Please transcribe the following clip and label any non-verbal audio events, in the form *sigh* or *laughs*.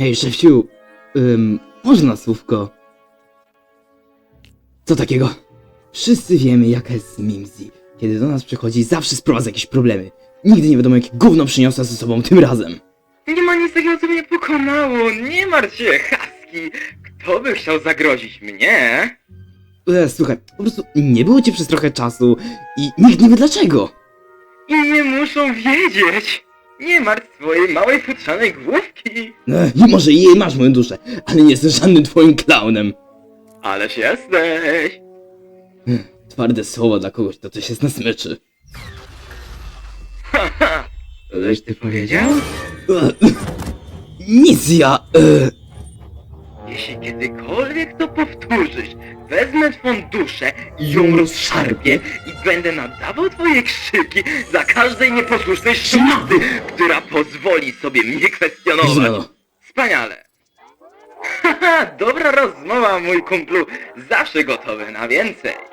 Hej, szefciu, ym, można słówko? Co takiego? Wszyscy wiemy, jaka jest Mimsy. Kiedy do nas przychodzi, zawsze sprowadza jakieś problemy. Nigdy nie wiadomo, jakie gówno przyniosła ze sobą tym razem. Nie ma nic takiego, co mnie pokonało. Nie martw się, Husky. Kto by chciał zagrozić mnie? E, słuchaj, po prostu nie było cię przez trochę czasu i nikt nie wie dlaczego. I nie muszą wiedzieć. Nie martw swojej małej futrzanej główki. E, I może jej masz moją duszę, ale nie jestem żadnym twoim klaunem. Ależ jesteś. Twarde słowa dla kogoś, to coś jest na smyczy. Haha. *laughs* Coś ty powiedział? E, nic ja... E, Jeśli kiedykolwiek to powtórzysz, wezmę twą duszę i ją rozszarpię i będę nadawał twoje krzyki za każdej nieposłusznej szmaty, która pozwoli sobie mnie kwestionować. Wspaniale. *laughs* Haha, dobra rozmowa, mój kumplu. Zawsze gotowy na więcej.